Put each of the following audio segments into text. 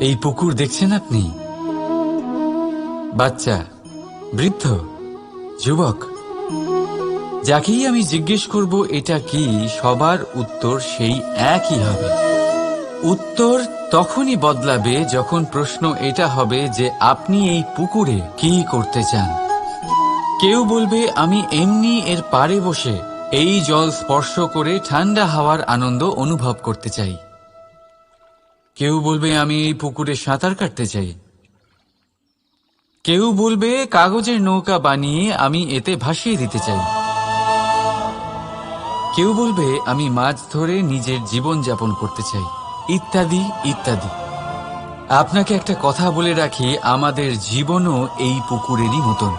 এই পুকুর দেখছেন আপনি? বাচ্চা, বৃদ্ধ, যুবক। যাকেই আমি জিজ্ঞেস করব, এটা কি সবার উত্তর সেই একই হবে। উত্তর তখনই বদলাবে যখন প্রশ্ন এটা হবে যে আপনি এই পুকুরে কি করতে চান। কেউ বলবে, আমি এমনি এর পাড়ে বসে এই জল স্পর্শ করে ঠান্ডা হাওয়ার আনন্দ অনুভব করতে চাই। কেউ বলবে আমি এই পুকুরে সাঁতার কাটতে চাই। কেউ বলবে কাগজের নৌকা বানিয়ে আমি এতে ভাসিয়ে দিতে চাই। কেউ বলবে আমি মাছ ধরে নিজের জীবন যাপন করতে চাই। ইত্যাদি ইত্যাদি। আপনাকে একটা কথা বলে রাখি, আমাদের জীবনও এই পুকুরেরই মতন।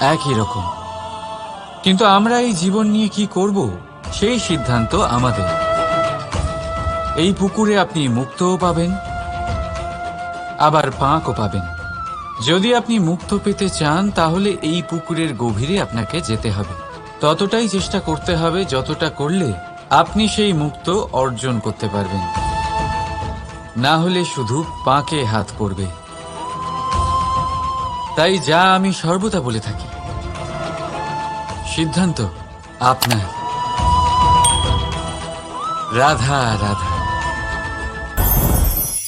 একই রকম। কিন্তু আমরা এই জীবন নিয়ে কি করব? সেই সিদ্ধান্ত আমাদের। এই পুকুরে আপনি মুক্তও পাবেন, আবার পাঁকও পাবেন। যদি আপনি মুক্ত পেতে চান, তাহলে এই পুকুরের গভীরে আপনাকে যেতে হবে। ততটাই চেষ্টা করতে হবে, যতটা করলে আপনি সেই মুক্ত অর্জন করতে পারবেন। না হলে শুধু পাঁকে হাত করবে। তাই যা আমি সর্বদা বলে থাকি। সিদ্ধান্ত আপনার। রাধা রাধা।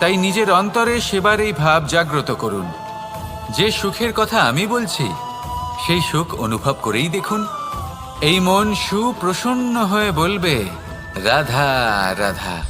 তাই নিজের অন্তরে সেবার এই ভাব জাগ্রত করুন। যে সুখের কথা আমি বলছি, সেই সুখ অনুভব করেই দেখুন। এই মন সুপ্রসন্ন হয়ে বলবে, রাধা রাধা।